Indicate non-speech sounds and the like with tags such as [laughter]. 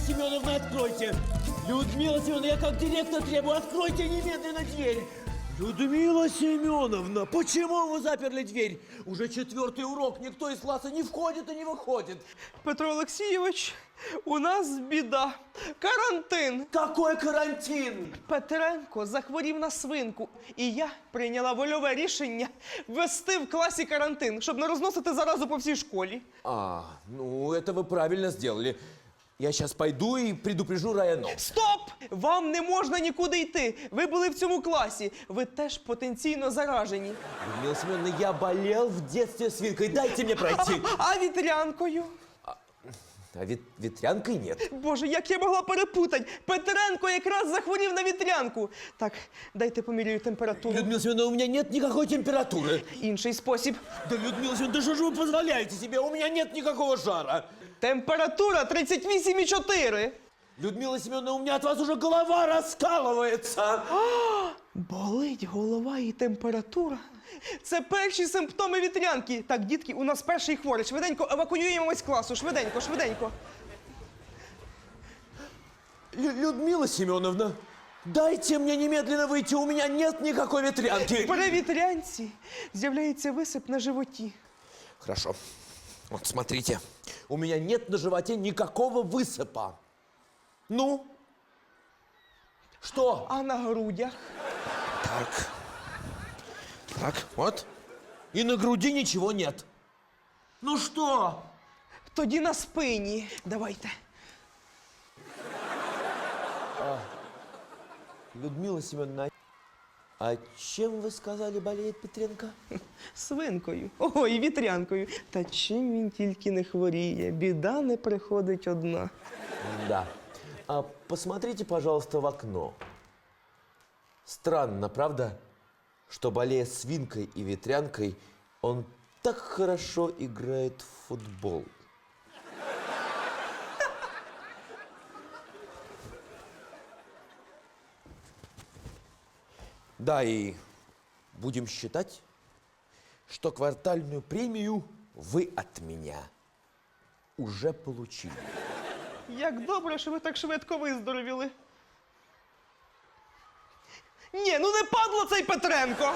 Семеновна, откройте! Людмила Семеновна, я как директор требую, откройте немедленно дверь! Людмила Семеновна, почему вы заперли дверь? Уже четвертый урок, никто из класса не входит и не выходит. Петро Олексійович, у нас біда. Карантин. Какой карантин? Петренко захворів на свинку, і я прийняла вольове рішення ввести в класі карантин, щоб не розносити заразу по всій школі. А, ну это вы правильно сделали. Я сейчас пойду и предупрежу районов. Стоп! Вам не можна нікуди йти. Ви були в цьому класі. Ви теж потенційно заражені. Людмила Семеновна, я болел в детстве свинкой, дайте мне пройти. А вітрянкою? А вет- ветрянкой нет. Боже, як я могла перепутати? Петренко якраз захворів на вітрянку. Так, дайте поміряю температуру. Людмила Семеновна, у меня нет никакой температуры. Інший спосіб. Да, Людмила Семеновна, да что же вы позволяете себе? У меня нет никакого жара. Температура 38,4. Людмила Семеновна, у меня от вас уже голова раскалывается. Болить голова і температура. Це перші симптоми вітрянки. Так, дітки, у нас перший хворий. Швиденько евакуюємо з класу. Швиденько, швиденько. Лю- Людмила Семеновна, дайте мне немедленно выйти, у меня нет никакой ветрянки. При вітрянці з'являється висип на животі. Хорошо. Вот смотрите, у меня нет на животе никакого высыпа. Ну? Что? А на грудях. Так. Так, вот. И на груди ничего нет. Ну что? Тоді на спині. Давайте. Людмила Семеновна, а чем вы сказали болеет Петренко? [laughs] Свинкою. Ой, вітрянкою. Та чим він тільки не хворіє. Біда не приходить одна. Да. А посмотрите, пожалуйста, в окно. Странно, правда, что болея свинкой и ветрянкой, он так хорошо играет в футбол. Да, и будем считать, что квартальную премию вы от меня уже получили. Як добре, що ви так швидко виздоровіли. Ні, ну не падло цей Петренко.